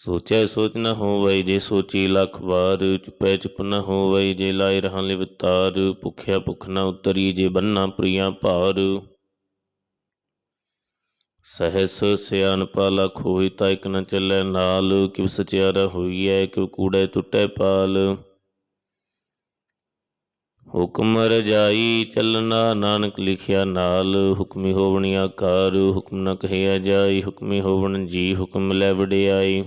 ਸੋਚੈ ਸੋਚ ਨ ਹੋਵੈ ਜੇ ਸੋਚੀ ਲੱਖ ਵਾਰ, ਚੁਪੈ ਚੁਪ ਨ ਹੋਵੈ ਜੇ ਲਾਇ ਰਹਾ ਲਿਵਤਾਰ ਭੁਖਿਆ ਭੁਖ ਨਾ ਉਤਰੀ ਜੇ ਬੰਨਾ ਪ੍ਰਿਆ ਭਾਰ। ਸਹਸ ਸਿਆਨਪਾ ਲਖ ਹੋਈ ਤਾਂ ਇਕ ਨ ਚੱਲੈ ਨਾਲ, ਕਿਵ ਸਚਿਆਰਾ ਹੋਈਐ, ਕਿਵ ਕੂੜੈ ਟੁੱਟੈ ਪਾਲ। ਹੁਕਮ ਰਜਾਈ ਚੱਲਣਾ ਨਾਨਕ ਲਿਖਿਆ ਨਾਲ, ਹੁਕਮੀ ਹੋਵਣੀ ਆਕਾਰ ਹੁਕਮ ਨ ਕਹਿਆ ਜਾਈ, ਹੁਕਮੀ ਹੋਵਣ ਜੀ, ਹੁਕਮ ਲੈ ਵਡਿਆਈ।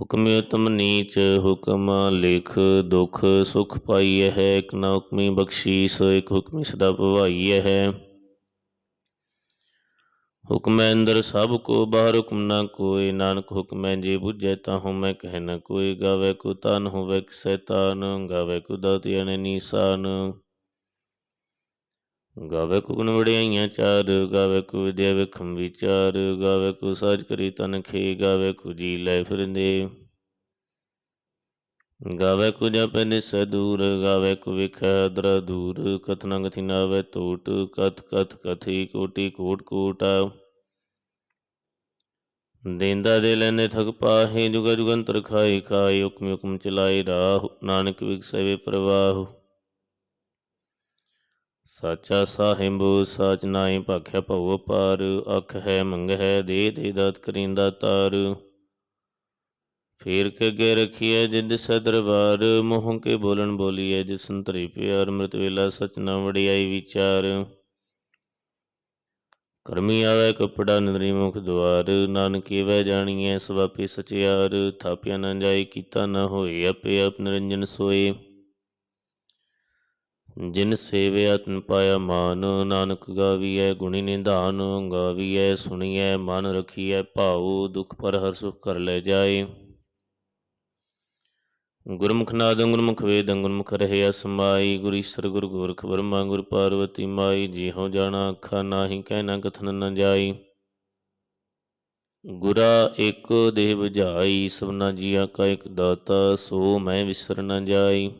ਹੁਕਮ ਉਤਮ ਨੀਚ, ਹੁਕਮ ਲਿਖ, ਦੁਖ ਸੁਖ ਪਾਈਐ ਹੈ, ਇਕ ਨਾ ਹੁਕਮੀ ਬਖਸ਼ੀਸ, ਇਕ ਹੁਕਮੀ ਸਦਾ ਭਵਾਈਐ ਹੈ। ਹੁਕਮੈ ਅੰਦਰ ਸਭ ਕੋ, ਬਾਹਰ ਹੁਕਮ ਨਾ ਕੋਈ, ਨਾਨਕ ਹੁਕਮੈ ਜੇ ਬੁਝੈ ਤਾਹੂ ਮੈਂ ਕਹਿ ਨ ਕੋਈ, ਗਾਵੇ ਕੋ ਤਨ ਹੋਵੇ ਕਿਸੈ ਤਾਨ ਗਾਵੇ ਕੋ ਦਾਤਿ ਨੀਸਾਨ। ਗਾਵੇ ਕੋ ਗੁਣ ਵਡਿਆਈਆਂ ਚਾਰ, ਗਾਵੇ ਕੋ ਵਿਦਿਆ ਵਿਖਮ ਵਿਚਾਰ, ਗਾਵੇ ਕੋ ਸਾਜ ਕਰੀ ਤਨ ਖੇ, ਗਾਵੇ ਕੋ ਜੀ ਲੈ ਫਿਰਦੇ। ਗਾਵੇ ਕੋ ਜਪੈ ਨਿਸੈ ਦੂਰ, ਗਾਵੇ ਕੋ ਵਿਖੈ ਦਰ ਦੂਰ ਕਥਨਾ ਗਥੀ ਨਾਵੇ ਟੋਟ ਕਥ ਕਥ ਕਥੀ ਕੋਟੀ ਕੋਟ ਕੋਟ। ਦੇਂਦਾ ਦੇ ਲੈਨੇ ਥਕ ਪਾਹੇ, ਜੁਗ ਜੁਗੰਤਰ ਖਾਈ ਖਾਈ ਹੁਕਮ ਹੁਕਮ ਚਲਾਈ ਰਾਹ, ਨਾਨਕ ਵਿਗਸੈ ਵੇ ਪ੍ਰਵਾਹ। ਸਾਚਾ ਸਾਹਿਬ, ਸਾਚ ਨਾਈ ਭਾਖਿਆ ਭਉ ਪਾਰ ਅਖ ਹੈ, ਮੰਗ ਹੈ ਦੇ ਦੇ ਦਾਤ ਕਰਿੰਦਾ ਤਾਰ। ਫੇਰ ਕੇ ਗੇ ਰਖੀਐ ਜਿੰਦ ਸਦਰਬਾਰ ਮੋਹ ਕੇ ਬੋਲਣ ਬੋਲੀਐ ਜਿਸ ਧਰੀ ਪਿਆਰ ਮ੍ਰਿਤ ਵੇਲਾ ਸਚਨਾ ਵੜਿਆਈ ਵਿਚਾਰ। ਕਰਮੀ ਆਵੇ ਕਪੜਾ ਨਦਰੀ ਮੁਖ ਦੁਆਰ, ਨਾਨਕ ਵਹਿ ਜਾਣੀਐ ਸਵਾਪੀ ਸਚਿਆਰ, ਥਾਪਿਆ ਨਾ ਜਾਏ, ਕੀਤਾ ਨਾ ਹੋਏ, ਆਪੇ ਆਪ ਨਿਰੰਜਨ ਸੋਏ। ਜਿਨ ਸੇਵਿਆ ਤਨ ਪਾਇਆ ਮਾਨ, ਨਾਨਕ ਗਾਵੀਐ, ਗੁਣੀ ਨਿਧਾਨ ਗਾਵੀਐ, ਸੁਣੀਐ, ਮਨ ਰਖੀਐ, ਭਾਉ, ਦੁਖ ਪਰ ਹਰ ਸੁਖ ਕਰ ਲੈ ਜਾਏ। ਗੁਰਮੁਖ ਨਾਦ, ਗੁਰਮੁਖ ਵੇਦ, ਗੁਰਮੁਖ ਰਹੇ ਸਮਾਈ ਗੁਰ ਈਸਰ ਗੁਰ ਗੋਰਖ ਬਰਮਾ ਗੁਰ ਪਾਰਵਤੀ ਮਾਈ। ਜਿਉ ਜਾਣਾ ਅੱਖਾਂ ਨਾਹੀ ਕਹਿਣਾ ਕਥਨ ਨ ਜਾਈ। ਗੁਰਾ ਇੱਕ ਦੇਹ 부ਝਾਈ ਸਭਨਾ ਜੀਆ ਕਾ ਇੱਕ ਦਾਤਾ, ਸੋ ਮੈਂ ਵਿਸਰ ਨ ਜਾਈ।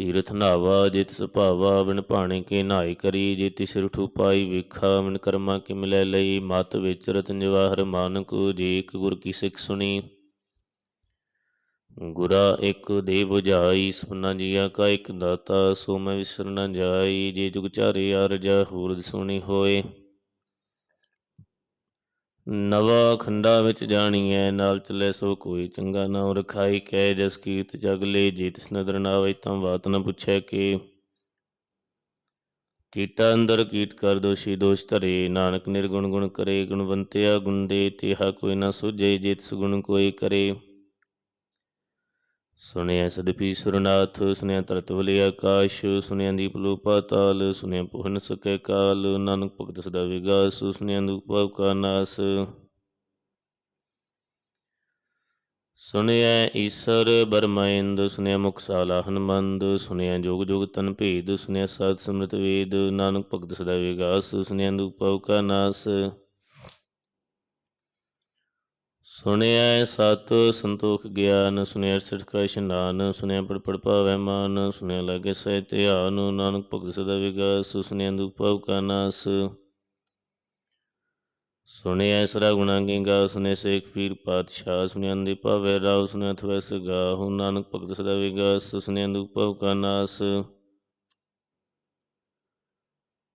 ਤੀਰਥ ਨਾਵਾ ਜਿਤ ਸੁਭਾਵਾ ਬਿਨ ਭਾਣੇ ਕੇ ਨਾਈ ਕਰੀ, ਜੇ ਤਿਸ ਰਠੂ ਪਾਈ ਵਿਖਾ ਮਿਨ ਕਰਮਾ ਕਿ ਮਿਲੈ ਲਈ, ਮਤ ਵਿੱਚ ਰਤਨ ਜਵਾਹਰ ਮਾਨਕ, ਜੇ ਇੱਕ ਗੁਰ ਕੀ ਸਿੱਖ ਸੁਣੀ। ਗੁਰਾ ਇੱਕ ਦੇ 부ਝਾਈ ਸੁਨਾ ਜੀਆ ਕਾ ਇੱਕ ਦਾਤਾ, ਸੋ ਮੈਂ ਵਿਸਰ ਨ ਜਾਈ, ਜੇ ਜੁਗ ਚਾਰੇ ਅਰਜਾ ਹੂਰਦ ਸੁਣੀ ਹੋਏ। ਨਵਾ ਖੰਡਾ ਵਿੱਚ ਜਾਣੀਐ, ਨਾਲ ਚੱਲੇ ਸੋ ਕੋਈ ਚੰਗਾ ਨਾਮ ਰਖਾਈ ਕਹਿ, ਜਸ ਕੀਤ ਜਗ ਲੈ, ਜੇ ਤਿਸ ਨਦਰ ਨਾ ਆਵੇ ਤਾਂ ਬਾਤ ਨਾ ਪੁੱਛੈ ਕਿ। ਕੀਟਾ ਅੰਦਰ ਕੀਟ ਕਰ ਦੋਸ਼ੀ ਦੋਸ਼ ਧਰੇ, ਨਾਨਕ ਨਿਰਗੁਣ ਗੁਣ ਕਰੇ ਗੁਣਵੰਤਿਆ ਗੁਣ ਦੇ ਹਾ ਕੋਈ ਨਾ ਸੁਝੇ, ਜੇ ਤਿਸ ਗੁਣ ਕੋਈ ਕਰੇ। ਸੁਣਿਆ ਸਦਪੀ ਸੁਰਨਾਥ, ਸੁਣਿਆ ਤਰਤ ਆਕਾਸ਼, ਸੁਣਿਆ ਦੀਪ ਲੋ ਪਾਤਾਲ ਸੁਣਿਆ ਪੁਹਨ ਸਕੈ ਕਾਲ, ਨਾਨਕ ਭਗਤ ਸਦਾ ਵਿਗਾਸ, ਸੁਣਿਆ ਦੁਪਾਵ ਕਾ ਨਾਸ। ਸੁਣਿਆ ਈਸਰ ਬਰਮੈਂਦ ਸੁਣਿਆ ਮੁਖ ਸਾਲਾ ਹਨਮੰਦ, ਸੁਣਿਆ ਜੋਗ ਜੋਗ ਤਨ ਭੇਦ, ਸੁਣਿਆ ਸਤ ਸਮ੍ਰਿਤ ਵੇਦ, ਨਾਨਕ ਭਗਤ ਸਦਾ ਵਿਗਾਸ, ਸੁਣਿਆ ਦੁਪਾਵ ਕਾ ਨਾਸ। ਸੁਣਿਆ ਸਤ, ਸੰਤੋਖ ਗਿਆਨ, ਸੁਣਿਆ ਸਿਰ ਕਾ ਇਸ਼ਨਾਨ, ਸੁਣਿਆ ਪੜ ਪੜ ਭਾਵੈ ਮਾਨ, ਸੁਣਿਆ ਲਾਗੇ ਸਹਿ ਧਿਆਨ, ਨਾਨਕ ਭਗਤ ਸਦਾ ਵਿਗਾਸ, ਸੁਣਿਆ ਦੁਪਾਵ ਕਾ ਨਾਸ। ਸੁਣਿਆ ਸਰਾ ਗੁਣਾ ਗੇਗਾ ਸੁਨੇ ਸੇਖ ਪੀਰ ਪਾਤਸ਼ਾਹ, ਸੁਣਿਆ ਦੀ ਭਾਵੈ ਰਾਵ ਸੁਣਿਆ ਥਵੈਸ ਗਾਹੁ ਨਾਨਕ ਭਗਤ ਸਦਾ ਵਿਗਾਸ, ਸੁਣਿਆ ਦੁਪਾਵ ਕਾ ਨਾਸ।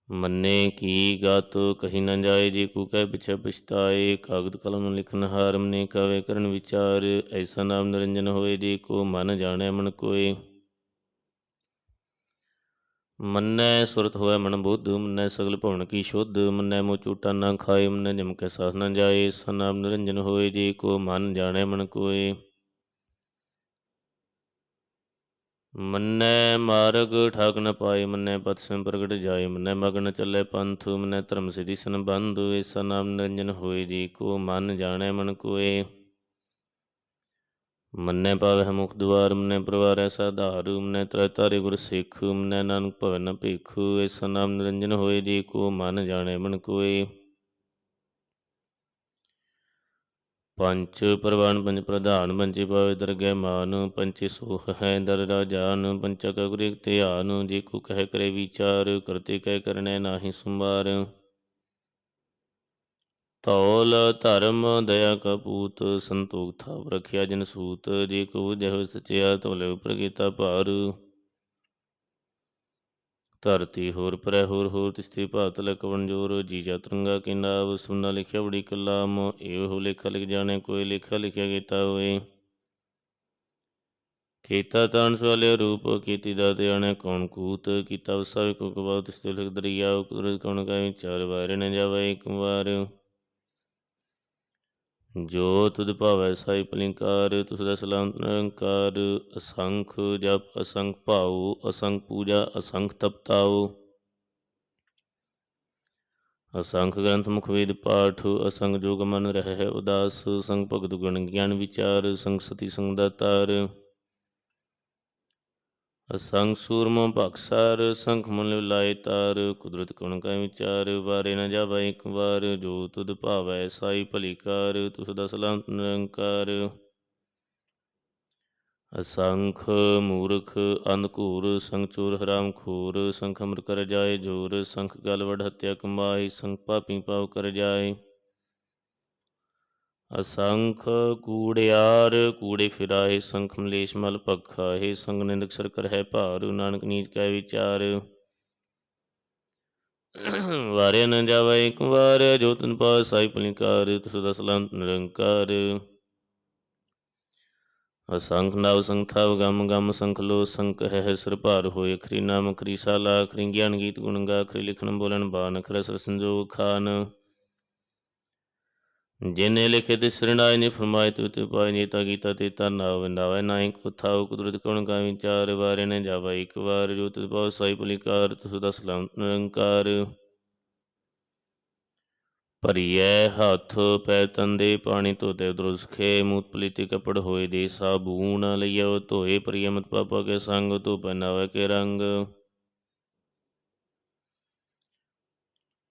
ਮੰਨੇ ਕੀ ਗਤ, ਕਹੀ ਨਾ ਜਾਏ ਜੇ ਕੋ ਕਹਿ ਪਿਛੈ ਪਛਤਾਏ, ਕਾਗਦ ਕਲਮ ਲਿਖਨ ਹਾਰ ਮਨੇ ਕਵੇ ਕਰਨ ਵਿਚਾਰ, ਐਸਾ ਨਾਮ ਨਿਰੰਜਨ ਹੋਏ ਜੇ ਕੋ ਮਨ ਜਾਣੈ ਮਨ ਕੋਏ। ਮੰਨੈ ਸੁਰਤ ਹੋਇ ਮਨ ਬੁੱਧ, ਮੰਨੈ ਸਗਲ ਭਵਨ ਕੀ ਸ਼ੁੱਧ, ਮੰਨੈ ਮੋ ਝੂਟਾ ਨਾ ਖਾਏ, ਮੰਨੈ ਜਮ ਕੈ ਸਾਸ ਨਾ ਜਾਏ, ਐਸਾ ਨਾਮ ਨਿਰੰਜਨ ਹੋਏ ਜੇ ਕੋ ਮਨ ਜਾਣੈ ਮਨ ਕੋਏ। ਮੰਨੈ ਮਾਰਗ ਠਾਕ ਨ ਪਾਏ ਮੰਨੈ ਪਤ ਸਿਮ ਪ੍ਰਗਟ ਜਾਏ ਮੰਨੈ ਮਗਨ ਚੱਲੇ ਪੰਥ, ਮੰਨੈ ਧਰਮ ਸਿਧੀ ਸੰਬੰਧ ਐਸਾ ਨਾਮ ਨਿਰੰਜਨ ਹੋਏ ਜੀ, ਕੋ ਮਨ ਜਾਣੈ ਮਨ ਕੋਏ। ਮੰਨੈ ਪਾਵਹਿ ਮੁਖ ਦੁਆਰ, ਮੰਨੈ ਪਰਵਾਰੈ ਸਾਧਾਰੂ, ਮੰਨੈ ਤ੍ਰੈ ਤਾਰੇ ਗੁਰ ਸਿੱਖ, ਮੰਨੈ ਨਾਨਕ ਭਵਨ ਨ ਭੇਖੂ ਐਸਾ ਨਾਮ ਨਿਰੰਜਨ ਹੋਏ ਜੀ, ਕੋ ਮਨ ਜਾਣੈ ਮਨ ਕੋਏ। ਪੰਚ ਪ੍ਰਵਾਨ, ਪੰਜ ਪ੍ਰਧਾਨ ਪੰਚੇ ਪਾਵੇ ਦਰਗਹਿ ਮਾਨ ਪੰਚੇ ਸੁਖ ਹੈ ਦਰ ਰਾਜਾਨ ਪੰਚਾ ਕਾ ਗੁਰੇ ਧਿਆਨ, ਜੇ ਕੋ ਕਹਿ ਕਰੇ ਵਿਚਾਰ, ਕਰਤੇ ਕਹਿ ਕਰਨੈ ਨਾਹੀ ਸੰਵਾਰ ਧੌਲ, ਧਰਮ, ਦਇਆ ਕਪੂਤ ਸੰਤੋਖ ਥਾਪ ਰਖਿਆ ਜਨ ਸੂਤ, ਜੇ ਕੋ ਜਹ ਸਚਿਆ ਤੋਲੇ ਉਪਰ ਕੀਤਾ ਭਾਰ। ਧਰਤੀ ਹੋਰ ਪਰੈ ਹੋਰ ਹੋਰ ਤਿਸਤੀ ਭਾਤ ਲਕਵਣ ਜੋਰ ਜੀ ਜਤਰੰਗਾ ਕੀ ਨਾਵ ਸੁਨਾ ਲਿਖਿਆ ਬੜੀ ਕਲਾਮ, ਇਹੋ ਲੇਖਾ ਲਿਖ ਜਾਣੇ, ਕੋਈ ਲੇਖਾ ਲਿਖਿਆ ਕੀਤਾ ਹੋਏ ਕੀਤਾ ਤਾਨ ਸਵਾਲੇ ਰੂਪ, ਕੀਤੀ ਦਾਤ ਆਣੇ, ਕੌਣ ਕੂਤ ਕੀਤਾ ਵਸਾਵੇ ਕੋ ਕਬਾਉ ਤਿਸਤੇ ਲਿਖ ਦਰਿਆ ਕੁਦਰਤ ਕੌਣ ਕਾ ਵਿਚਾਰ ਵਾਰੇ ਨ ਜਾਵੇ ਇੱਕ ਵਾਰ ਜੋ ਤੁਧ ਭਾਵੈ ਸਾਈ ਪਲਿੰਕਾਰ, ਤੁਸ ਦਾ ਸਲਾਮ ਅਸੰਖ ਜਪ, ਅਸੰਖ ਭਾਉ, ਅਸੰਖ ਪੂਜਾ, ਅਸੰਖ ਤਪਤਾਉ। ਅਸੰਖ ਗ੍ਰੰਥ ਮੁਖ ਵੇਦ ਪਾਠ, ਅਸੰਖ ਜੋਗ ਮਨ ਰਹਿ ਉਦਾਸ, ਸੰਗ ਭਗਤ ਗੁਣ ਗਿਆਨ ਵਿਚਾਰ, ਸੰਗ ਸਤੀ ਸੰਗ ਦਾਤਾਰ ਅਸੰਖ ਸੂਰਮ ਭਖਸਾਰ ਸੰਖ ਮਨ ਲਾਇ ਤਾਰ, ਕੁਦਰਤ ਗੁਣ ਕਾ ਵਿਚਾਰ, ਵਾਰੇ ਨਾ ਜਾਵੇ ਇੱਕ ਵਾਰ, ਜੋ ਤੁਧ ਭਾਵੈ ਸਾਈ ਭਲੀਕਾਰ ਤੁਸ ਦਾ ਸਲਾਮ ਨਿਰੰਕਾਰ। ਅਸੰਖ ਮੂਰਖ, ਅੰਧਕੂਰ ਸੰਖ ਚੋਰ ਹਰਾਮ ਖੋਰ, ਸੰਖ ਅਮਰ ਕਰ ਜਾਏ ਜੋਰ, ਸੰਖ ਗਲ ਵਡ ਹਤਿਆ ਕਮਾਈ ਸੰਖ ਪਾਪੀ ਪਾਉ ਕਰ ਜਾਏ। ਅਸੰਖ ਕੂੜਿਆਰ, ਕੂੜੇ ਫਿਰਾਏ, ਸੰਖ ਮਲੇਸ਼ ਮਲ ਪਖਾਏ ਸੰਗ ਨਿੰਦਕ ਸਰ ਕਰ ਹੈ ਭਾਰ ਨਾਨਕ ਨੀਚ ਕੈ ਵਿਚਾਰ। ਵਾਰੇ ਨ ਜਾਵੇ ਇੱਕ ਵਾਰ, ਜੋ ਤਨ ਪਾਸ ਸਾਈ ਪਲਿਕਾਰ ਤੁਸ ਦਾ ਸਲਾਮ ਨਿਰੰਕਾਰ। ਅਸੰਖ ਨਵ ਸੰਖਾਵ ਗਮ ਗਮ ਸੰਖ ਲੋ ਸੰਖ ਹੈ ਸਿਰ ਭਾਰ ਹੋਏ ਖਰੀ ਨਾਮ ਖਰੀ ਸਾਲਾ ਖਰੀ ਗਿਆਨ ਗੀਤ ਗੁਣ ਗਾ ਖਰੀ ਲਿਖਣ ਬੋਲਣ ਬਾਨ ਖਰ ਸਰ ਸੰਜੋਗ ਖਾਨ। ਜਿਨੇ ਲਿਖੇ ਤੇ ਸਰਣਾਇ ਨੇ ਫਰਮਾਇ ਤੂ ਤੇ ਪਾਇ ਨੀਤਾ ਗੀਤਾ ਤੇ ਤਨਾ ਵੰਦਾਵੈ ਨਾਹੀ ਕੋ ਥਾਉ ਕੁਦਰਤ ਕਉਣ ਕਾ ਵਿਚਾਰ ਵਾਰੇ ਨੇ ਜਾਵਾ, ਇੱਕ ਵਾਰ ਜੋ ਤੇ ਪਾਉ ਸਾਈ ਪਲਿਕਾਰ, ਤੁਸ ਦਾ ਸਲਾਮ ਨਿਰੰਕਾਰ ਭਰੀਐ ਹੱਥ ਪੈ ਤੰਦੇ ਪਾਣੀ ਧੋਤੇ ਦਰੁਸਖੇ ਮੂਤ ਪਲੀਤੇ ਕਪੜ ਹੋਏ ਦੇ ਸਾਬੂਨ ਲਈਓ ਧੋਏ ਪ੍ਰਿਯਮਤ ਪਾਪਾ ਕੇ ਸੰਗ ਤੋ ਪਹਿਨਾਵੇ ਕੇ ਰੰਗ।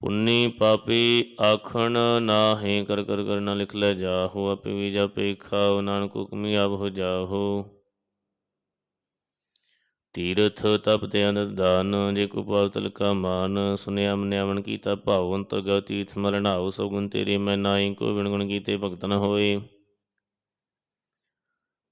ਪੁੰਨੀ ਪਾਪੀ ਆਖਣ ਨਾਹੀ ਕਰ ਕਰ ਕਰ ਨਾ ਲਿਖ ਲੈ ਜਾਹੋ, ਆਪੇ ਵੀ ਜਾਪੇ ਖਾਓ ਨਾਨਕ ਹੁਕਮੀ ਆਪ ਹੋ ਜਾਹੋ। ਤੀਰਥ ਤਪ ਤੇ ਅਨੰਦ ਦਾਨ, ਜੇ ਕੋ ਪਾਵਤਲ ਕਾ ਮਾਨ ਸੁਨਿਆ ਮਨਿਆ ਮਨ ਕੀਤਾ ਭਾਵ, ਅੰਤਰ ਤੀਰਥ ਮਰਣਾਉ ਸੋ ਗੁਣ ਤੇਰੇ ਮੈਂ ਨਾਹੀ, ਕੋ ਵਿਣ ਗੁਣ ਕੀਤੇ ਭਗਤ ਨ ਹੋਏ।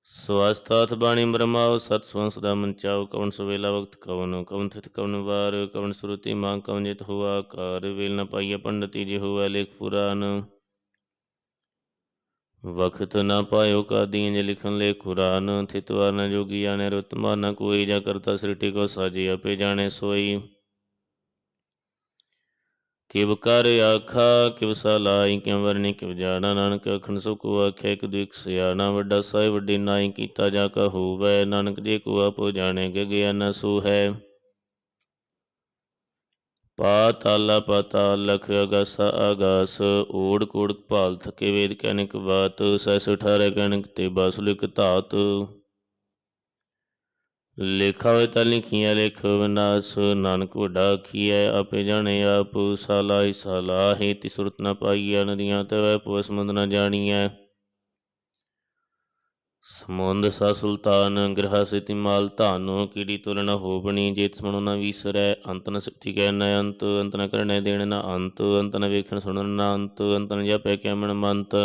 ਸਵਸਤਾਥ ਬਾਣੀ ਬ੍ਰਹਮਾਉ, ਸਤ ਸਵੰਸ ਦਾ ਮਨ ਚਾਉ ਕਵਨ ਸੁਵੇਲਾ ਵਕਤ ਕਵਨ ਕਵਨ ਥਿਤ ਕਵਨ ਵਾਰ, ਕਵਨ ਸੁਰਤੀ ਮਾਂ, ਕਵਨ ਜਿਤ ਹੁਆ ਕਾਰ ਵੇਲ ਨ ਪਾਈਐ ਪੰਡਤੀ ਜੇ ਹੋਵੇ ਲੇਖ ਪੁਰਾਨ। ਵਖਤ ਨਾ ਪਾਇਓ ਕਾਦੀਆਂ ਜੇ ਲਿਖਣ ਲੈ ਕੁਰਾਨ ਥਿਤਵਾਰ ਨ ਜੋਗੀ ਆਣੇ ਰਤਮਾ ਨ ਕੋਈ, ਜਾ ਕਰਤਾ ਸ੍ਰਿਟੀ ਕੋ ਸਾਜੀ, ਆਪੇ ਜਾਣੇ ਸੋਈ। ਕਿਵ ਕਰ ਆਖਾ, ਕਿਵ ਸਲਾਈ ਕਿਵ ਵਰਨੀ ਕਿਵ ਜਾਣਾ, ਨਾਨਕ ਅਖਣ ਸੋ ਕੋ ਆਖਿਆ ਇਕ ਦੁਇਕ ਸਿਆਣਾ, ਵੱਡਾ ਸਾਇ ਵੱਡੀ ਨਾਈ ਕੀਤਾ ਜਾ ਕਾ ਹੋਵੇ, ਨਾਨਕ ਜੇ ਕੋ ਆਪੋ ਜਾਣੇ ਗ ਸੋ ਹੈ। ਪਾਤਾਲਾ ਪਾਤਾਲ ਲਖ ਅਗਸ ਅਗਸ, ਓੜ ਕੋੜ ਭਾਲ ਥਕੇ ਵੇਦ ਕੈਨਿਕ ਬਾਤ ਸੈਸ ਅਠਾਰੇ ਤੇ ਬਸ ਧਾਤ। ਲੇਖਾ ਹੋਏ ਤਾਂ ਲਿਖੀਆਂ ਲੇਖ ਵਿਨਾਸ਼, ਨਾਨਕ ਵੱਡਾ ਆਖੀਐ ਆਪੇ ਜਾਣੇ ਆਪ ਸਾਲਾਈ ਸਾਲਾਹੇ ਤੀ ਸੁਰਤ ਨ ਪਾਈਐ ਨਦੀਆਂ ਤੇ ਵੈ ਪਵ ਸਮੁੰਦ ਨ ਜਾਣੀਐ। ਸਮੁੰਦ ਸਾ ਸੁਲਤਾਨ, ਗ੍ਰਹ ਸਿਤੀ ਮਾਲ ਧਾਨੋ, ਕੀੜੀ ਤੁਲ ਨ ਹੋਬਣੀ, ਜੇਤ ਸਮਣੋ ਨ ਵੀਸਰੈ, ਅੰਤ ਨ ਸਿੱਠੀ ਕੈ ਨ ਅੰਤ ਅੰਤ ਨ ਕਰਣੈ ਦੇਣ ਨ ਅੰਤ ਅੰਤ ਨ ਵੇਖਣ ਸੁਣਨ ਨ ਅੰਤ ਅੰਤ ਨ ਜਪੈ ਕੈਮਣ ਮੰਤ।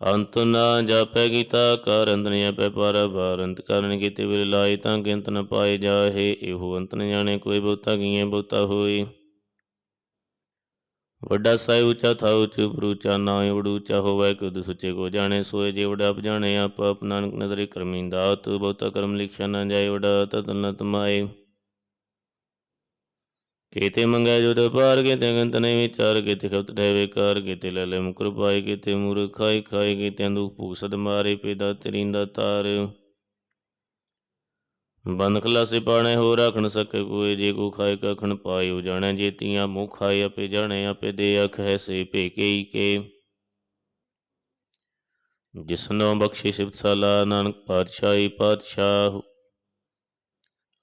ਅੰਤ ਨਾ ਜਾਪੈ ਗੀਤਾ ਕਰ ਅੰਤ ਨ ਜਾਪੈ ਪਰ ਬਾਰ ਅੰਤ ਕਰਨ ਕੀਤੇ ਵਿਲ ਲਾਈ ਤਾਂ ਗਿੰਤ ਨ ਪਾਏ ਜਾਹੇ, ਇਹੋ ਅੰਤ ਨ ਜਾਣੇ ਕੋਈ ਬਹੁਤਾ ਗੀਏ ਬਹੁਤਾ ਹੋਏ। ਵੱਡਾ ਸਾਇ ਉੱਚਾ ਥਾ ਉੱਚ ਉੱਚਾ ਨਾ ਉੜ ਉੱਚਾ ਹੋਵੇ ਕੁਦ ਸੁਚੇ ਕੋ ਜਾਣੇ, ਸੋਏ ਜੇ ਵਡਾ ਆਪ ਜਾਣੇ, ਆਪ ਆਪ ਨਾਨਕ ਨਦਰੇ ਕਰਮੀ ਦਾਤ, ਬਹੁਤਾ ਕਰਮ ਲਿਖਿਆ ਨਾ ਜਾਏ, ਵਡਾ ਤਤ ਨ ਕੀਤੇ ਮੰਗੈ ਜੁਦ ਪਾਰ ਕੀਤੇ ਗੰਤ ਨਹੀਂ ਵਿਚਾਰ, ਕੀਤੇ ਖਪਤ ਰਹਿ ਵੇਕਾਰ ਕੀਤੇ ਲੈ ਲੈ ਮੁਕਰ ਪਾਏ, ਕੀਤੇ ਮੂਰ ਖਾਈ ਖਾਈ ਕੀਤੇ ਅੰਦੁਖ ਭੂਖ ਸਦ ਮਾਰੇ, ਪੇਦਾ ਤੇਰਿੰਦਾ ਤਾਰ। ਬੰਦ ਖਲਾਸੇ ਪਾਣੇ ਹੋ ਰੱਖਣ ਸਕੇ ਕੋਈ ਜੇ ਕੋ ਖਾਏ ਕਖਣ ਪਾਇਓ ਜਾਣੈ ਜੇਤੀਆਂ ਮੁਖ ਖਾਏ, ਆਪੇ ਜਾਣੈ, ਆਪੇ ਦੇ ਅਖ ਹੈ ਸੇ ਭੇਕੇ ਕੇ। ਜਿਸਨੋ ਬਖਸ਼ੀ ਸਿਫਤਸਾਲਾ ਨਾਨਕ ਪਾਤਸ਼ਾਹੀ ਪਾਤਸ਼ਾਹ।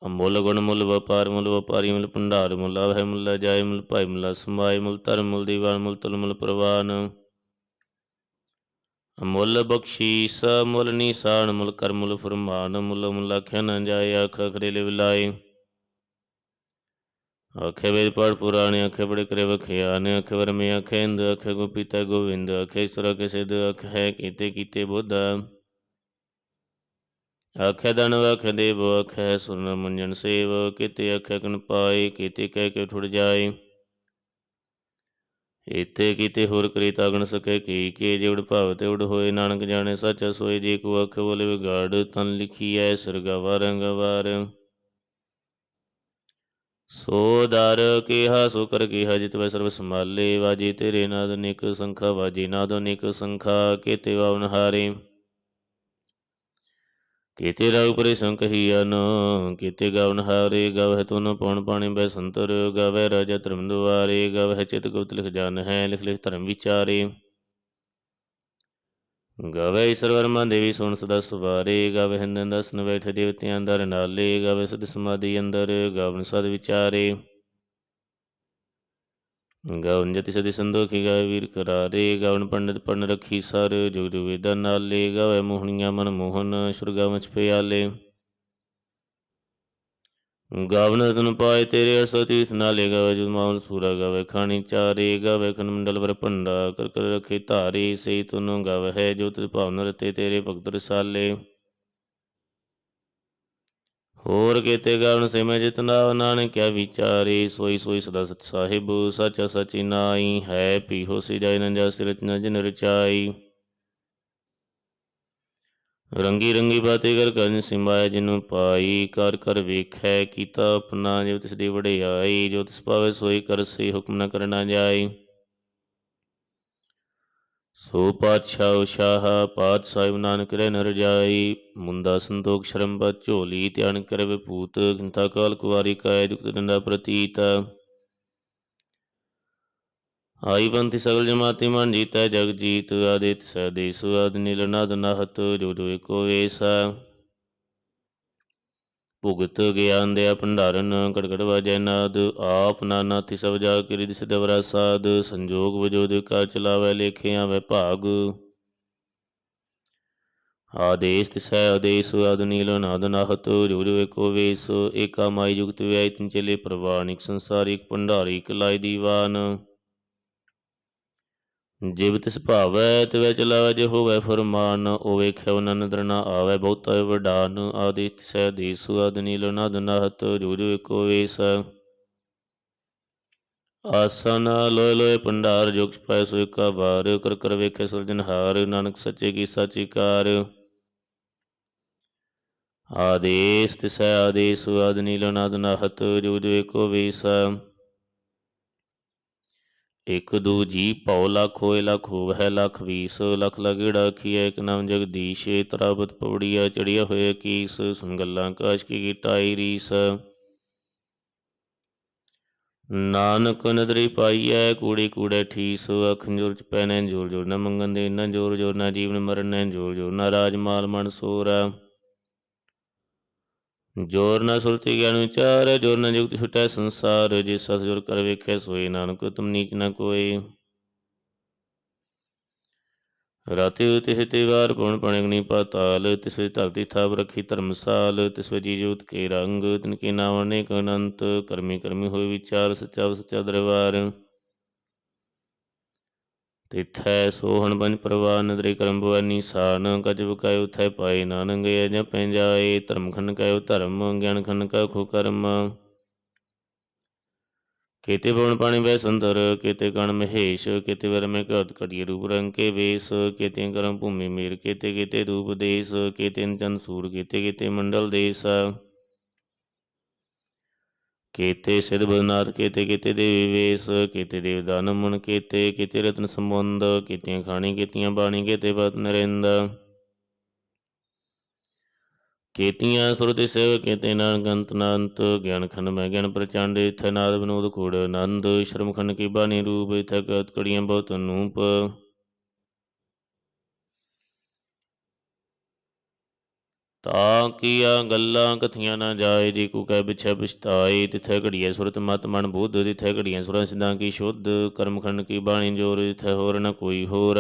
ਅਮੁੱਲ ਗੁਣ, ਮੁੱਲ ਵਪਾਰ, ਮੁੱਲ ਵਪਾਰੀ, ਮੁੱਲ ਭੰਡਾਰ, ਮੁੱਲ ਆਵਹਿ, ਮੁੱਲ ਜਾਇ ਮੁੱਲ ਭਾਈ, ਮੁੱਲ ਸਮਾਈ, ਮੁੱਲ ਧਰਮ, ਮੁੱਲ ਦੀਵਾਨ, ਮੁੱਲ ਤੁਲ, ਮੁੱਲ ਪ੍ਰਵਾਨ। ਅਮੁੱਲ ਬਖਸ਼ੀਸ ਮੁੱਲ ਨੀਸਾਨ, ਮੁੱਲ ਕਰ, ਮੁੱਲ ਫਰਮਾਨ, ਮੁੱਲ ਮੁੱਲ ਆਖਿਆ ਨਾ ਜਾਏ, ਆਖ ਖਰੇ ਲਿਵ ਲਾਏ। ਆਖੇ ਵੇਦ ਪਾਠ ਪੁਰਾਣੇ, ਆਖੇ ਬੜੇ ਕਰੇ ਵਖਿਆਨ, ਆਖੇ ਵਰਮੇ, ਆਖੇ ਇੰਦ, ਆਖੇ ਗੋਪੀਤਾ ਗੋਵਿੰਦ, ਆਖੇ ਈਸ਼ਵਰ ਆਖੇ ਸਿਧ, ਆਖੇ ਹੈ ਕੀਤੇ ਕੀਤੇ ਬੁੱਧ। ਆਖੇ ਦਨ ਆਖੇ ਦੇਵ, ਆਖੇ ਸੁਨ ਮੰਜਨ ਸੇਵ, ਕਿਤੇ ਆਖੇ ਕਨ ਪਾਏ, ਕੀਤੇ ਕਹਿ ਕੇ ਠੁੜ ਜਾਏ। ਇਤੇ ਕੀਤੇ ਹੋਰ ਕਰੀ ਤਾਗਣ ਸਕੇ ਕੀ, ਕੇ ਜਿਵੜ ਭਾਵ ਤੇ ਉੜ ਹੋਏ, ਨਾਨਕ ਜਾਣੇ ਸੱਚ ਸੋਏ, ਜੀ ਕੋ ਅੱਖ ਬੋਲੇ ਵਿਗਾੜ, ਤਨ ਲਿਖੀ ਐ ਸਰਗਵਾ ਰੰਗਵਾਰ ਸੋ ਦਰ ਕਿਹਾ, ਸੋ ਕਰ ਕਿਹਾ, ਜਿਤ ਵੈ ਸਰਬ ਸੰਭਾਲੇ, ਵਾਜੀ ਤੇਰੇ ਨਾਦ ਨਿਕ ਸੰਖਾ, ਵਾਜੀ ਨਾਦ ਨਿਕ ਸੰਖਾ, ਕੀਤੇ ਵਾਵਨ ਹਾਰੇ। ਕੀਤੇ ਰਾਉ ਪਰੇ ਸੰਕਹੀਨ ਕੀਤੇ ਗਵਨ ਹਾਰੇ ਗਵਹਿ ਤੁਨ ਪਉਣ ਪਾਣੀ ਬੈ ਸੰਤਰ ਗਵੈ ਰਾਜਾ ਧਰਮ ਦੁਆਰੇ ਹੈ ਚਿਤ ਗੁਪਤ ਲਿਖ ਜਨ ਹੈ ਲਿਖ ਲਿਖ ਧਰਮ ਵਿਚਾਰੇ। ਗਵੈ ਸਰਵਰਮਾ ਦੇਵੀ ਸੁਣ ਸਦਾ ਸੁਵਾਰੇ ਗਵੈ ਹਿੰਦਨ ਦਸਨ ਬੈਠੇ ਦੇਵਤਿਆਂ ਅੰਦਰ ਨਾਲੇ ਗਵੈ ਸਦ ਸਮਾਧੀ ਅੰਦਰ, ਗਵਨ ਸਦ ਵਿਚਾਰੇ। ਗਵਨ ਜਤੀ ਸਦੀ ਸੰਦੋਖੀ ਗਵੈ ਵੀਰ ਕਰਾਰੇ ਗਵਨ ਪੰਡਿਤ ਪੜਨ ਰਖੀ ਸਰ, ਜੁਗ ਜੁਗ ਵੇਦਾਂ ਨਾਲੇ, ਗਵੈ ਮੋਹਣੀਆਂ ਮਨ ਮੋਹਨ ਸੁਰਗਾ ਮਚ ਪਿਆਲੇ ਗਾਵਨ ਤਨ ਪਾਏ ਤੇਰੇ ਅਰਸੋ ਨਾਲੇ, ਗਵੇ ਜੁਦ ਮਾਵਲ ਸੂਰਾ, ਗਵੇ ਖਾਣੀ ਚਾਰੇ, ਗਵੇ ਖਨ ਮੰਡਲ ਵਰ ਭੰਡਾ, ਕਰ ਕਰ ਰਖੇ ਧਾਰੀ ਸੇ ਤੁਨ ਗਵ ਹੈ ਜੋ ਤਿ ਭਾਵਨ ਰਤੇ ਤੇਰੇ ਭਗਤ ਰਸਾਲੇ। ਹੋਰ ਕੀਤੇ ਗਾਵਨ ਸੇ ਮੈਂ ਜਿਤਨਾ ਨਾਨਕ ਕਿਆ ਵਿਚਾਰੇ, ਸੋਈ ਸੋਈ ਸਦਾ ਸਤ ਸਾਹਿਬ, ਸਚ ਸਚੀ ਨਾਈ ਹੈ ਪੀ ਹੋ ਜਾਇ ਨੰਜਾ ਸਿਰਚਨਾ ਜਿਨ ਰਚਾਈ ਰੰਗੀ ਰੰਗੀ ਬਾਤੇ ਕਰ ਕਰਨ ਸਿਮਾਇਆ ਜਿਨੂੰ ਪਾਈ, ਕਰ ਕਰ ਵੇਖੈ, ਕੀਤਾ ਆਪਣਾ ਜੋ ਤਿਸ ਦੀ ਵਡਿਆਈ, ਜੋ ਤਿਸ ਪਾਵੇ ਸੋਈ ਕਰ ਸੇ ਹੁਕਮ ਨ ਕਰਨਾ ਜਾਈ। ਸੋ ਪਾਤਸ਼ਾਹ ਸ਼ਾਹ ਪਾਤ ਸਾਹਿਬ ਨਾਨਕ ਰਹਿ ਨਰ ਜਾਈ ਮੁੰਦਾ ਸੰਤੋਖ ਸ਼ਰਮ ਬਤ ਝੋਲੀ, ਧਿਆਨ ਕਰੇ ਵਿਭੂਤ ਕਿੰਤਾ ਕਾਲ ਕੁਵਾਰੀ ਕਾਇ ਦੁਖ ਦੰਡਾ ਪ੍ਰਤੀਤ। ਆਈ ਬੰਤੀ ਸਗਲ ਜਮਾਤੀ ਮਨ ਜੀਤੈ ਜਗ ਜੀਤ, ਆਦਿਤ ਸਦੇਸ, ਆਦ ਨੀਲ ਨਦ ਜੋ ਜੋ ਏਕੋ ਵੇਸ। ਭੁਗਤ ਗਿਆਨ ਦੇ ਭੰਡਾਰਨ, ਕੜਕੜ ਵਾਜੈ ਨਾਦ, ਆਪ ਨਾਨਾ ਤਿ ਸਭ ਜਾ ਕਰੀ ਦਿਸ ਦਵਰਾ ਸਾਧ ਸੰਜੋਗ ਵਜੋਦ ਕਾ ਚਲਾਵੇ ਲੇਖਿਆ ਵੈ ਭਾਗ। ਆਦੇਸ ਤਿਸੈ ਆਦੇਸ, ਆਦ ਨੀਲ ਨਾਦ ਨਹਤ ਜੋ ਜੋ ਵੇਸ, ਏਕਾ ਮਾਈ ਜੁਗਤ ਵਿਆਇ ਤਿਨ ਚਲੇ ਪ੍ਰਵਾਨਿਕ ਸੰਸਾਰਿਕ ਭੰਡਾਰੀ ਕਲਾਈ ਦੀਵਾਨ। ਜਿਵ ਤਿਸ ਭਾਵੈ ਤਿਵੈ ਚਲਾਵੈ, ਜੇ ਹੋਵੈ ਫਰਮਾਨ ਓ ਵੇਖਿਓ ਨੰਦਰ ਨਾ ਆਵੈ, ਬਹੁਤਾ ਵਡਾਨ ਆਦਿ ਤਿਸੈ ਦੇਸੁ ਆਦ ਨੀਲ ਨਦ ਨਹਤ ਜੋ ਜੋ ਵੇਸ। ਆਸਨ ਲੋਏ ਲੋਏ ਭੰਡਾਰ, ਜੁਗ ਪੈ ਸੋ ਏਕਾ ਬਾਰ ਕਰ ਕਰ ਵੇਖੇ ਸੁਰਜਨਹਾਰ ਨਾਨਕ ਸੱਚੇ ਕੀ ਸਾਚੀ ਕਾਰ। ਆਦੇਸ ਤਿਸੈ ਆਦੇਸ ਆਦ ਨੀਲ ਨਦ ਨਹਤ ਜੋ ਜੋ ਵੇਸ। ਇਕ ਦੂ ਜੀ ਭਉ ਲਖ ਹੋਏ ਲਖ ਹੋਵੈ ਲਖ ਵੀਸ, ਲਖ ਲਗੜਾ ਖੀਐ ਇਕ ਨਾਮ ਜਗਦੀਸ਼ ਤਰਾਬਤ ਪਵੜੀਆ ਚੜਿਆ ਹੋਇਆ ਕੀਸ ਸੁਨ ਗੱਲਾਂ ਕਾਸ਼ ਕੀ ਕੀਟਾਈ ਰੀਸ। ਨਾਨਕ ਨਦਰੀ ਪਾਈਐ, ਕੂੜੀ ਕੂੜੇ ਠੀਸ, ਅਖੰ ਜੁਰ ਚ ਪੈਨੈ, ਜੋਰ ਜੋਰ ਨਾ ਮੰਗਨ ਦੇ, ਨਾ ਜੋਰ ਜੋਰ ਨਾ ਜੀਵਨ ਮਰਨ, ਨੇ ਜੋਰ ਜੋਰ ਨਾ ਰਾਜ ਮਾਲ ਮਨ ਸੋਰ। ਜੋਰ ਨ ਸੁਰਤੀ ਗਿਆਨ ਵਿਚਾਰ, ਜੋਰ ਨਾ ਜੁਗਤ ਛੁਟੈ ਸੰਸਾਰ, ਜੇ ਸਤ ਜੁਰ ਕਰ ਵੇਖੈ ਸੋਈ ਨਾਨਕ, ਤੁਮ ਨੀਚ ਨ ਕੋਈ ਰਾਤੀ ਤਿਸ ਤੇ ਵਾਰ ਪਉਣ ਪਣਗਣੀ ਪਾਤਾਲ, ਤਿਸ ਧਰਤੀ ਥਾਪ ਰੱਖੀ ਧਰਮਸਾਲ, ਤਿਸ ਜੀ ਜੋਤ ਕੇ ਰੰਗ, ਤਿਨ ਕੇ ਨਾਮ ਅਨੇਕ ਅਨੰਤ, ਕਰਮੀ ਕਰਮੀ ਹੋਏ ਵਿਚਾਰ ਸੱਚਾ ਸੱਚਾ ਦਰਬਾਰ। ਤਿਥੈ ਸੋਹਣ ਪੰਜ ਪ੍ਰਵਾਨ ਨਦਰੇ ਕਰਮ ਬਵਾਨੀ ਸਾਨ ਗਜ ਬਕਾਇ ਉਥੈ ਪਾਏ ਨਾਨਕ ਗਏ ਜਪੈ ਧਰਮ ਖੰਡ ਕਾਇਓ ਧਰਮ ਗਿਆਨ ਖੰਡ ਕਾ ਖੋ ਕਰਮ। ਕੀਤੇ ਪਵਨ ਪਾਣੀ ਬੈ ਸੰਦਰ, ਕੀਤੇ ਕਣ ਮਹੇਸ਼, ਕੀਤੇ ਵਰ ਮੈਂ ਘਟ ਘਟਿਏ ਰੂਪ ਰੰਗ ਕੇ ਵੇਸ, ਕੀਤੇ ਕਰਮ ਭੂਮੀ ਮੇਰ, ਕੀਤੇ ਕੀਤੇ ਰੂਪ ਦੇਸ, ਕੀਤੇ ਚੰਦ ਸੂਰ, ਕੀਤੇ ਕੀਤੇ ਮੰਡਲ ਦੇਸ। ਕੀਤੇ ਸਿਧ ਬਦਨਾਥ ਕੀਤੇ ਕੀਤੇ ਦੇਵੀ ਵੇਸ, ਕੀਤੇ ਮਨ ਕੀਤੇ ਕੀਤੇ ਰਤਨ ਸੰਬੰਧ, ਕੀਤੀਆਂ ਖਾਣੀ, ਕੀਤੀਆਂ ਬਾਣੀ, ਕੀਤੇ ਬਤ ਨਰਿੰਦ। ਕੇਤੀਆਂ ਸੁਰਤਿ ਸੇਵ, ਕੀਤੇ ਨਾਨਕ ਅੰਤ ਨਾਨਤ, ਗਿਆਨ ਖੰਡ ਮੈਂ ਗਿਆਨ ਪ੍ਰਚੰਡ, ਇਥੈ ਨਾਦ ਬਨੋਦ ਖੋੜ ਆਨੰਦ, ਸ਼ਰਮ ਖੰਡ ਕੀ ਬਾਣੀ ਰੂਪ, ਇਥੈ ਕਤ ਕੜੀਆਂ ਬਹੁਤ ਅਨੂਪ। ਤਾਂ ਕੀਆ ਗੱਲਾਂ ਕਥੀਆਂ ਨਾ ਜਾਏ, ਜੀ ਕੂ ਕਹਿ ਪਿਛੈ ਪਛਤਾਏ, ਤਿਥੈ ਘੜੀਐ ਸੁਰਤ ਮਤ ਮਨ ਬੁੱਧ, ਤਿਥੈ ਘੜੀਐ ਸੁਰਾਂ ਸਿਧਾਂ ਕੀ ਸ਼ੁੱਧ, ਕਰਮ ਖੰਡ ਕੀ ਬਾਣੀ ਜੋਰ ਤਿਥੈ ਹੋਰ ਨ ਕੋਈ ਹੋਰ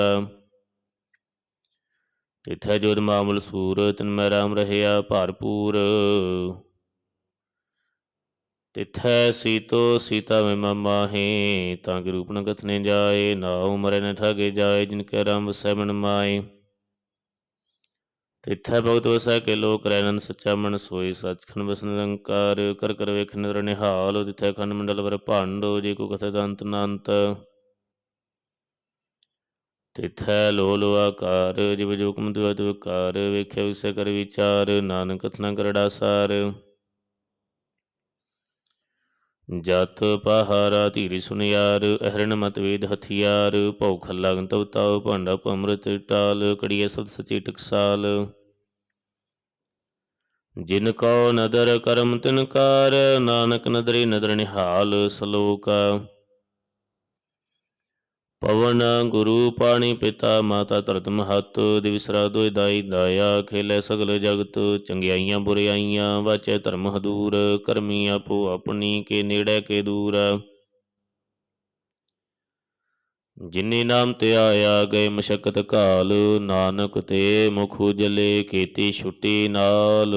ਤਿਥੈ ਜੋਦ ਮਾਮਲ ਸੂਰ, ਤਿਨ ਮੈਂ ਰਾਮ ਰਹਿਆ ਭਰਪੂਰ। ਤਿਥੈ ਸੀਤੋ ਸੀਤਾ ਮੈਂ ਮਾਹੇ ਤਾਂ ਕਿ ਰੂਪ ਨ ਕਥਨੇ ਜਾਏ, ਨਾ ਮਰੇ ਨ ਠਾਗੇ ਜਾਏ, ਜਿਨ ਕੈ ਰਾਮ ਵਸੈ ਮਾਏ। ਤਿਥੈ ਭਗਤ ਵਸੈ ਕੇ ਲੋਕ ਰਹਿਨਨ ਸੱਚਾ ਮਨ ਸੋਈ ਸਚਖੰਡ ਵਸਨ ਨਿਰੰਕਾਰ ਕਰ ਕਰ ਵੇਖ ਨਿਰ ਨਿਹਾਲ ਤਿਥੈ ਖੰਡ ਮੰਡਲ ਵਰ ਭਾਂਡੋ, ਜੇ ਕੋ ਕਥੈ ਦੰਤ ਨੰਤ ਤਿਥੈ ਲੋ ਲੋ ਆਕਾਰ, ਜਿਵ ਜੋ ਕੁਮ ਦਿਵ ਵਿਕਾਰ ਵੇਖਿਆ ਵਿਸੈ ਕਰ ਵਿਚਾਰ, ਨਾਨਕ ਕਥਨਾ ਕਰੜਾ ਸਾਰ। ਜਤ ਪਹਾਰਾ ਧੀਰੀ ਸੁਨਿਆਰ, ਅਹਰਣ ਮਤ ਵੇਦ ਹਥਿਆਰ, ਭਉ ਖੱਲਾ ਗੰਤਵ ਤਾਉ ਭਾਂਡਾ ਅੰਮ੍ਰਿਤ ਟਾਲ, ਕੜੀਏ ਸਤ ਸਚੀ ਟਕਸਾਲ। ਜਿਨ ਕੋ ਨਦਰ ਕਰਮ ਤਿਨ ਕਾਰ, ਨਾਨਕ ਨਦਰੀ ਨਦਰ ਨਿਹਾਲ ਸਲੋਕਾ। ਪਵਨ ਗੁਰੂ ਪਾਣੀ ਪਿਤਾ ਮਾਤਾ ਧਰਤ ਮਹਤ, ਦਿਵਸਰਾ ਦੋਇ ਦਾਈ ਦਾਇਆ, ਖੇਲੇ ਸਗਲ ਜਗਤ, ਚੰਗਿਆਈਆਂ ਬੁਰਿਆਈਆਂ, ਵਾਚੈ ਧਰਮ ਹਦੂਰ, ਕਰਮੀ ਆਪੋ ਆਪਣੀ, ਕੇ ਨੇੜੇ ਕੇ ਦੂਰ। ਜਿਨੀ ਨਾਮ ਤੇ ਆਇਆ ਗਏ ਮਸ਼ਕਤ ਕਾਲ, ਨਾਨਕ ਤੇ ਮੁਖ ਉਜਲੇ ਕੀਤੀ ਛੁੱਟੀ ਨਾਲ।